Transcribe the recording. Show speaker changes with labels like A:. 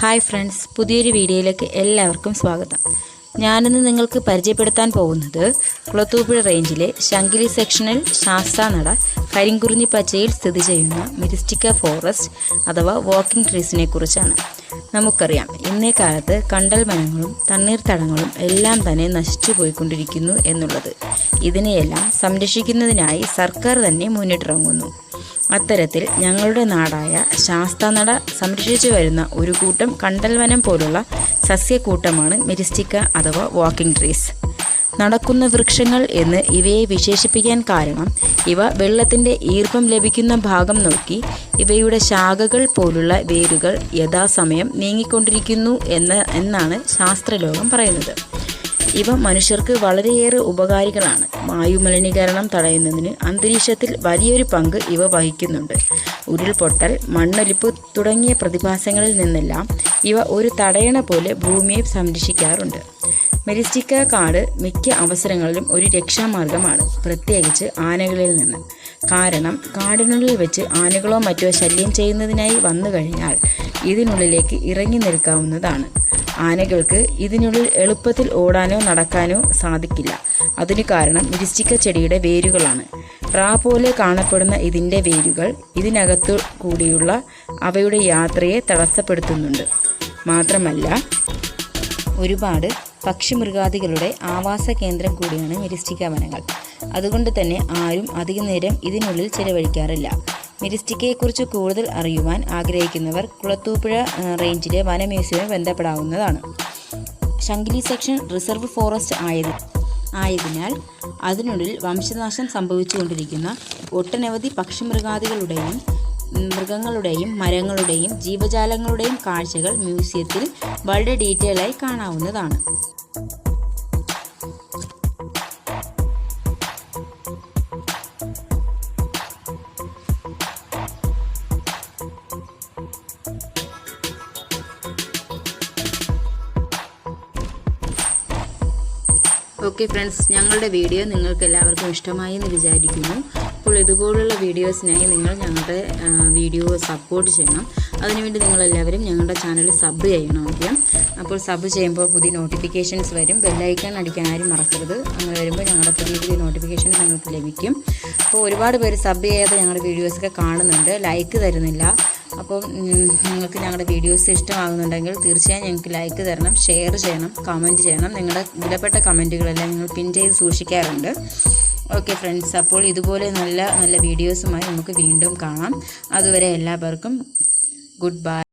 A: Hi friends പുതിയൊരു വീഡിയോയിലേക്ക് എല്ലാവർക്കും സ്വാഗതം. ഞാനിന്ന് നിങ്ങൾക്ക് പരിചയപ്പെടുത്താൻ പോകുന്നത് കുളത്തൂപ്പുഴ റേഞ്ചിലെ ശങ്കിലി സെക്ഷനിൽ ശാസ്താനട കരിങ്കുറിഞ്ഞി പച്ചയിൽ സ്ഥിതി ചെയ്യുന്ന മിരിസ്റ്റിക്ക ഫോറസ്റ്റ് അഥവാ വാക്കിംഗ് ട്രീസിനെ കുറിച്ചാണ്. നമുക്കറിയാം ഇന്നേ കാലത്ത് കണ്ടൽ വനങ്ങളും തണ്ണീർത്തടങ്ങളും എല്ലാം തന്നെ നശിച്ചു പോയിക്കൊണ്ടിരിക്കുന്നു എന്നുള്ളത്. ഇതിനെയെല്ലാം സംരക്ഷിക്കുന്നതിനായി സർക്കാർ തന്നെ മുന്നിട്ടിറങ്ങുന്നു. അത്തരത്തിൽ ഞങ്ങളുടെ നാടായ ശാസ്താനട സംരക്ഷിച്ചു വരുന്ന ഒരു കൂട്ടം കണ്ടൽവനം പോലുള്ള സസ്യക്കൂട്ടമാണ് മെരിസ്റ്റിക്ക അഥവാ വാക്കിംഗ് ട്രീസ് നടക്കുന്ന വൃക്ഷങ്ങൾ എന്ന് ഇവയെ വിശേഷിപ്പിക്കാൻ കാരണം ഇവ വെള്ളത്തിന്റെ ഈർപ്പം ലഭിക്കുന്ന ഭാഗം നോക്കി ഇവയുടെ ശാഖകൾ പോലുള്ള വേരുകൾ യഥാസമയം നീങ്ങിക്കൊണ്ടിരിക്കുന്നു എന്ന് എന്നാണ് ശാസ്ത്രലോകം പറയുന്നത്. ഇവ മനുഷ്യർക്ക് വളരെയേറെ ഉപകാരികളാണ്. വായുമലിനീകരണം തടയുന്നതിന് അന്തരീക്ഷത്തിൽ വലിയൊരു പങ്ക് ഇവ വഹിക്കുന്നുണ്ട്. ഉരുൾപൊട്ടൽ മണ്ണൊലിപ്പ് തുടങ്ങിയ പ്രതിഭാസങ്ങളിൽ നിന്നെല്ലാം ഇവ ഒരു തടയണ പോലെ ഭൂമിയെ സംരക്ഷിക്കാറുണ്ട്. മെരിസ്റ്റിക്ക കാട് മിക്ക അവസരങ്ങളിലും ഒരു രക്ഷാമാർഗമാണ് പ്രത്യേകിച്ച് ആനകളിൽ നിന്ന്. കാരണം കാടിനുള്ളിൽ വെച്ച് ആനകളോ മറ്റോ ശല്യം ചെയ്യുന്നതിനായി വന്നു കഴിഞ്ഞാൽ ഇതിനുള്ളിലേക്ക് ഇറങ്ങി നിൽക്കാവുന്നതാണ്. ആനകൾക്ക് ഇതിനുള്ളിൽ എളുപ്പത്തിൽ ഓടാനോ നടക്കാനോ സാധിക്കില്ല. അതിനു കാരണം മിരിസ്റ്റിക്ക ചെടിയുടെ വേരുകളാണ്. റാ പോലെ കാണപ്പെടുന്ന ഇതിന്റെ വേരുകൾ ഇതിനകത്തു കൂടിയുള്ള അവയുടെ യാത്രയെ തടസ്സപ്പെടുത്തുന്നുണ്ട്. മാത്രമല്ല ഒരുപാട് പക്ഷിമൃഗാദികളുടെ ആവാസ കേന്ദ്രം കൂടിയാണ് മിരിസ്റ്റിക്ക വനങ്ങൾ. അതുകൊണ്ട് തന്നെ ആരും അധിക നേരം ഇതിനുള്ളിൽ ചെലവഴിക്കാറില്ല. മെരിസ്റ്റിക്കയെക്കുറിച്ച് കൂടുതൽ അറിയുവാൻ ആഗ്രഹിക്കുന്നവർ കുളത്തൂപ്പുഴ റേഞ്ചിലെ വന മ്യൂസിയം ബന്ധപ്പെടാവുന്നതാണ്. ശങ്കിലി സെക്ഷൻ റിസർവ് ഫോറസ്റ്റ് ആയത് ആയതിനാൽ അതിനുള്ളിൽ വംശനാശം സംഭവിച്ചുകൊണ്ടിരിക്കുന്ന ഒട്ടനവധി പക്ഷിമൃഗാദികളുടെയും മൃഗങ്ങളുടെയും മരങ്ങളുടെയും ജീവജാലങ്ങളുടെയും കാഴ്ചകൾ മ്യൂസിയത്തിൽ വളരെ ഡീറ്റെയിൽ ആയി കാണാവുന്നതാണ്. ഓക്കെ ഫ്രണ്ട്സ് ഞങ്ങളുടെ വീഡിയോ നിങ്ങൾക്ക് എല്ലാവർക്കും ഇഷ്ടമായി എന്ന് വിചാരിക്കുന്നു. അപ്പോൾ ഇതുപോലുള്ള വീഡിയോസിനായി നിങ്ങൾ ഞങ്ങളുടെ വീഡിയോ സപ്പോർട്ട് ചെയ്യണം. അതിനുവേണ്ടി നിങ്ങളെല്ലാവരും ഞങ്ങളുടെ ചാനൽ സബ് ചെയ്യണം ആദ്യം അപ്പോൾ സബ് ചെയ്യുമ്പോൾ പുതിയ നോട്ടിഫിക്കേഷൻസ് വരും. ബെല്ലൈക്കൺ അടിക്കാൻ ആരും മറക്കരുത്. അങ്ങനെ വരുമ്പോൾ ഞങ്ങളുടെ പുതിയ പുതിയ നോട്ടിഫിക്കേഷൻ നിങ്ങൾക്ക് ലഭിക്കും. അപ്പോൾ ഒരുപാട് പേര് സബ് ചെയ്യാതെ ഞങ്ങളുടെ വീഡിയോസൊക്കെ കാണുന്നുണ്ട്. ലൈക്ക് തരുന്നില്ല. അപ്പോൾ നിങ്ങൾക്ക് ഞങ്ങളുടെ വീഡിയോസ് ഇഷ്ടമാകുന്നുണ്ടെങ്കിൽ തീർച്ചയായും ഞങ്ങൾക്ക് ലൈക്ക് തരണം ഷെയർ ചെയ്യണം കമന്റ് ചെയ്യണം. നിങ്ങളുടെ വിലപ്പെട്ട കമന്റുകളെല്ലാം ഞങ്ങൾ പിൻ ചെയ്ത് സൂക്ഷിക്കാറുണ്ട്. ഓക്കെ ഫ്രണ്ട്സ് അപ്പോൾ ഇതുപോലെ നല്ല നല്ല വീഡിയോസുമായി നമുക്ക് വീണ്ടും കാണാം. അതുവരെ എല്ലാവർക്കും ഗുഡ് ബൈ